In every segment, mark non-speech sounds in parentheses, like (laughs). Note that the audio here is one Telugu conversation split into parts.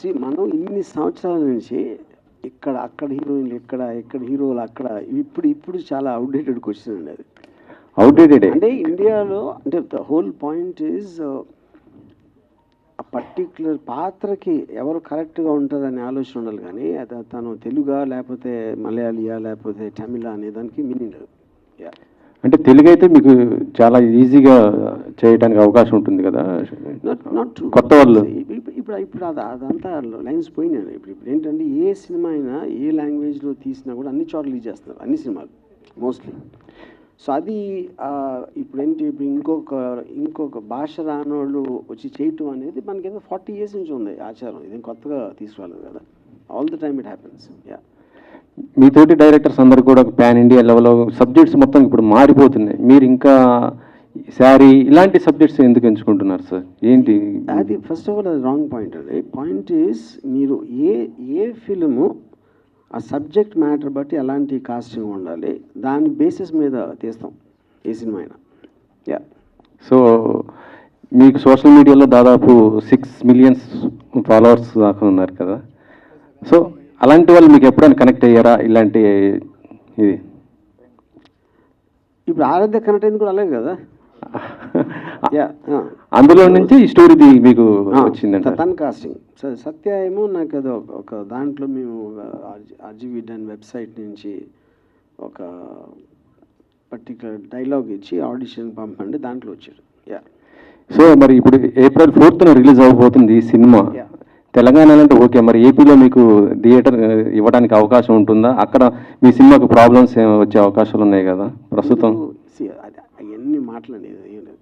మనం ఇన్ని సంవత్సరాల నుంచి ఇక్కడ అక్కడ హీరోయిన్లు ఇక్కడ ఇక్కడ హీరోలు అక్కడ ఇప్పుడు ఇప్పుడు చాలా అవుట్డేటెడ్ క్వశ్చన్ అండి అది. అవుట్డేటెడ్ అంటే ఇండియాలో అంటే ద హోల్ పాయింట్ ఈజ్ ఆ పర్టిక్యులర్ పాత్రకి ఎవరు కరెక్ట్గా ఉంటుందనే ఆలోచన ఉండాలి కానీ అది తను తెలుగా లేకపోతే మలయాళీయా లేకపోతే తమిళ అనే దానికి మీనింగ్ లేదు. అంటే తెలుగు అయితే మీకు చాలా ఈజీగా చేయడానికి అవకాశం ఉంటుంది కదా? కొత్త వాళ్ళు. ఇప్పుడు ఇప్పుడు అది అదంతా లైన్స్ పోయినాయి ఇప్పుడు ఇప్పుడు ఏంటంటే ఏ సినిమా అయినా ఏ లాంగ్వేజ్లో తీసినా కూడా అన్ని చోట్ల లీజ్ చేస్తున్నారు అన్ని సినిమాలు మోస్ట్లీ సో అది ఇప్పుడు ఏంటి ఇప్పుడు ఇంకొక ఇంకొక భాష రానోళ్ళు వచ్చి చేయటం అనేది మనకి ఏదో ఫార్టీ ఇయర్స్ నుంచి ఉంది ఆచారం. ఇది కొత్తగా తీసుకురాలేదు కదా. All the time it happens yeah మీతోటి డైరెక్టర్స్ అందరు కూడా పాన్ ఇండియా లెవెల్లో సబ్జెక్ట్స్ మొత్తం ఇప్పుడు మారిపోతున్నాయి. మీరు ఇంకా శారీ ఇలాంటి సబ్జెక్ట్స్ ఎందుకు ఎంచుకుంటున్నారు సార్? ఏంటి? అది ఫస్ట్ ఆఫ్ ఆల్ అది రాంగ్ పాయింట్ అండి. పాయింట్ ఈస్ మీరు ఏ ఏ ఫిలిము ఆ సబ్జెక్ట్ మ్యాటర్ బట్టి ఎలాంటి కాస్టింగ్ ఉండాలి. దాని బేసిస్ మీద తీస్తాం ఏ సినిమా అయినా. యా సో మీకు సోషల్ మీడియాలో దాదాపు సిక్స్ మిలియన్స్ ఫాలోవర్స్ దాకా ఉన్నారు కదా. సో అలాంటి వాళ్ళు మీకు ఎప్పుడైనా కనెక్ట్ అయ్యారా? ఇలాంటి ఇది? ఇప్పుడు ఆరాధ్య కనెక్ట్ అయింది కూడా అలాగే కదా? (laughs) యా అందులో నుంచి ఈ స్టోరీ మీకు తన కాస్టింగ్ సత్య ఏమో నాకు అది ఒక- దాంట్లో మేము ఆర్జీవిడ్ అండ్ వెబ్సైట్ నుంచి ఒక పర్టికులర్ డైలాగ్ ఇచ్చి ఆడిషన్ పంపండి దాంట్లో వచ్చాడు యా సో మరి ఇప్పుడు ఏప్రిల్ ఫోర్త్న రిలీజ్ అవబోతుంది ఈ సినిమా. తెలంగాణ అంటే ఓకే మరి ఏపీలో మీకు థియేటర్ ఇవ్వడానికి అవకాశం ఉంటుందా? అక్కడ మీ సినిమాకు ప్రాబ్లమ్స్ వచ్చే అవకాశాలు ఉన్నాయి కదా ప్రస్తుతం? అవన్నీ మాట్లాడేది ఏం లేదు.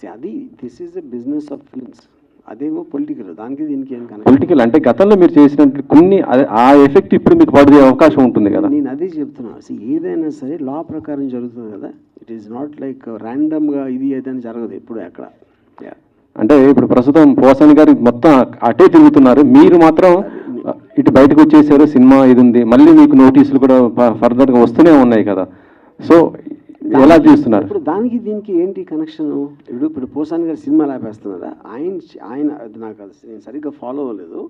See, అది this is a business of films అదేమో పొలిటికల్ దానికి దీనికి ఏం కనెక్ట్ పొలిటికల్ అంటే గతంలో మీరు చేసినట్టు కొన్ని ఆ ఎఫెక్ట్ ఇప్పుడు మీకు పడే అవకాశం ఉంటుంది కదా. నేను అదే చెప్తున్నా ఏదైనా సరే లా ప్రకారం జరుగుతుంది కదా. ఇట్ ఈస్ నాట్ లైక్ ర్యాండమ్గా ఇది ఏదైనా జరగదు ఎప్పుడు ఎక్కడ. యా అంటే ఇప్పుడు ప్రస్తుతం పోసాని గారు మొత్తం అటే తిరుగుతున్నారు. మీరు మాత్రం ఇటు బయటకు వచ్చేసారు సినిమా ఇది ఉంది. మళ్ళీ మీకు నోటీసులు కూడా ఫర్దర్గా వస్తూనే ఉన్నాయి కదా. సో ఎలా చూస్తున్నారు? ఇప్పుడు దానికి దీనికి ఏంటి కనెక్షన్? ఇప్పుడు ఇప్పుడు పోసాని గారు సినిమా ఆపేస్తున్నారా ఆయన ఆయన నాకు నేను సరిగ్గా ఫాలో అవ్వలేదు.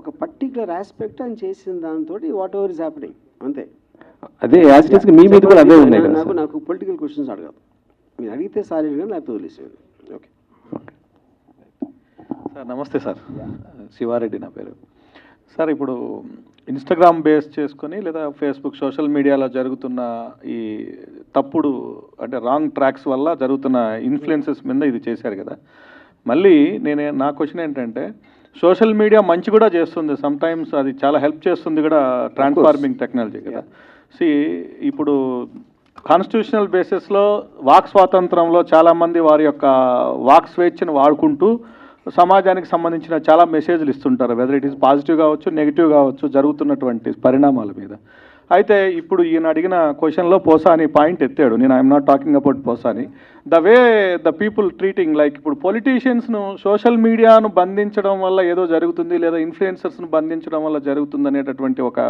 ఒక పర్టికులర్ ఆస్పెక్ట్ ఆయన చేసిన దాంతో వాట్ ఎవర్ ఇస్ హ్యాపెనింగ్ అంతే. అదే మీ మీద కూడా అదే ఉన్నాయి నాకు. నాకు పొలిటికల్ క్వశ్చన్స్ అడగదు. మీరు అడిగితే సారీ లేకపోతే వదిలేసేయండి. ఓకే. సార్ నమస్తే సార్. శివారెడ్డి నా పేరు. సార్ ఇప్పుడు ఇన్స్టాగ్రామ్ బేస్ చేసుకొని లేదా ఫేస్బుక్ సోషల్ మీడియాలో జరుగుతున్న ఈ తప్పుడు అంటే రాంగ్ ట్రాక్స్ వల్ల జరుగుతున్న ఇన్ఫ్లుయెన్సెస్ మీద ఇది చేశారు కదా. మళ్ళీ నేను నా క్వశ్చన్ ఏంటంటే సోషల్ మీడియా మంచి కూడా చేస్తుంది. సమ్టైమ్స్ అది చాలా హెల్ప్ చేస్తుంది కూడా ట్రాన్స్ఫార్మింగ్ టెక్నాలజీ కదా. సి ఇప్పుడు కాన్స్టిట్యూషనల్ బేసిస్లో వాక్ స్వాతంత్రంలో చాలామంది వారి యొక్క వాక్ స్వేచ్ఛను వాడుకుంటూ సమాజానికి సంబంధించిన చాలా మెసేజ్లు ఇస్తుంటారు. వెదర్ ఇట్ ఈస్ పాజిటివ్ కావచ్చు నెగిటివ్ కావచ్చు జరుగుతున్నటువంటి పరిణామాల మీద. అయితే ఇప్పుడు ఈయన అడిగిన క్వశ్చన్లో పోసాని పాయింట్ ఎత్తాడు. నేను I'm not talking about Posani. The way the people treating like ఇప్పుడు పొలిటీషియన్స్ను సోషల్ మీడియాను బంధించడం వల్ల ఏదో జరుగుతుంది లేదా ఇన్ఫ్లుయెన్సర్స్ను బంధించడం వల్ల జరుగుతుంది అనేటటువంటి ఒక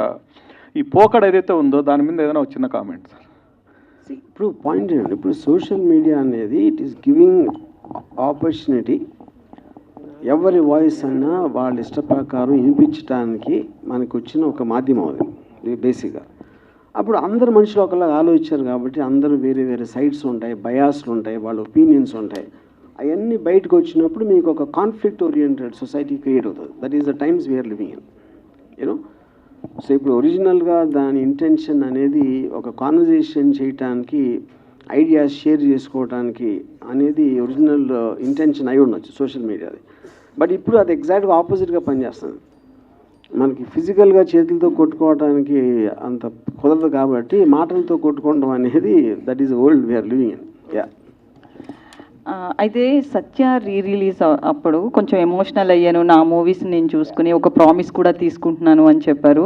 ఈ పోకడ ఏదైతే ఉందో దాని మీద ఏదైనా చిన్న కామెంట్ సార్ ఇప్పుడు పాయింట్ ఇప్పుడు సోషల్ మీడియా అనేది ఇట్ ఈస్ గివింగ్ ఆపర్చునిటీ ఎవరి వాయిస్ అన్నా వాళ్ళ ఇష్ట ప్రకారం వినిపించడానికి మనకు వచ్చిన ఒక మాధ్యమం అది. బేసిక్గా. అప్పుడు అందరు మనుషులు ఒకలాగా ఆలోచించారు కాబట్టి అందరూ వేరే వేరే సైడ్స్ ఉంటాయి బయాస్లు ఉంటాయి వాళ్ళ ఒపీనియన్స్ ఉంటాయి. అవన్నీ బయటకు వచ్చినప్పుడు మీకు ఒక కాన్ఫ్లిక్ట్ ఓరియంటెడ్ సొసైటీ క్రియేట్ అవుతుంది. That is the times we're living in. You know so ఇప్పుడు ఒరిజినల్గా దాని ఇంటెన్షన్ అనేది ఒక కాన్వర్జేషన్ చేయటానికి ఐడియాస్ షేర్ చేసుకోవడానికి అనేది ఒరిజినల్ ఇంటెన్షన్ uh, అయి ఉండొచ్చు సోషల్ మీడియాది బట్ ఇప్పుడు అది ఎగ్జాక్ట్గా ఆపోజిట్గా పనిచేస్తుంది. మనకి ఫిజికల్గా చేతులతో కొట్టుకోవడానికి అంత కుదరదు కాబట్టి మాటలతో కొట్టుకోవడం అనేది that is old we're living in yeah అయితే సత్య రీ రిలీజ్ అప్పుడు కొంచెం ఎమోషనల్ అయ్యాను. నా మూవీస్ నేను చూసుకుని ఒక ప్రామిస్ కూడా తీసుకుంటున్నాను అని చెప్పారు.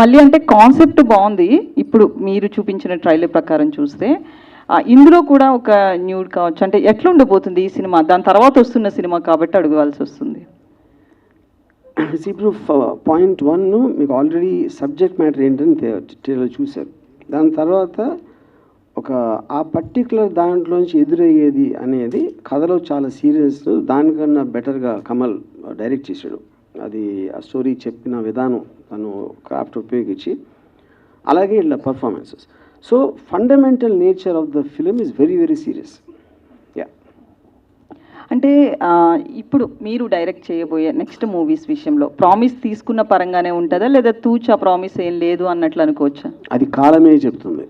మళ్ళీ అంటే కాన్సెప్ట్ బాగుంది. ఇప్పుడు మీరు చూపించిన ట్రైలర్ ప్రకారం చూస్తే ఇందులో కూడా ఒక న్యూడ్ కావచ్చు. అంటే ఎట్లుండబోతుంది ఈ సినిమా? దాని తర్వాత వస్తున్న సినిమా కాబట్టి అడగవలసి వస్తుంది. (clears throat) ఇప్పుడు పాయింట్ వన్ మీకు ఆల్రెడీ సబ్జెక్ట్ మ్యాటర్ ఏంటని చూశారు. దాని తర్వాత ఒక ఆ పర్టికులర్ దాంట్లోంచి ఎదురయ్యేది అనేది కథలో చాలా సీరియస్ దానికన్నా బెటర్గా కమల్ డైరెక్ట్ చేశాడు. అది ఆ స్టోరీ చెప్పిన విధానం తను క్రాఫ్ట్ ఉపయోగించి. అలాగే ఇలా performances so fundamental nature of the film is very very serious yeah అంటే ఇప్పుడు మీరు డైరెక్ట్ చేయబోయే నెక్స్ట్ మూవీస్ విషయంలో ప్రామిస్ తీసుకున్న పరంగానే ఉంటుందా? లేదా తూచా ప్రామిస్ ఏం లేదు అన్నట్లు అనుకోవచ్చా? అది కాలమే చెప్తుంది.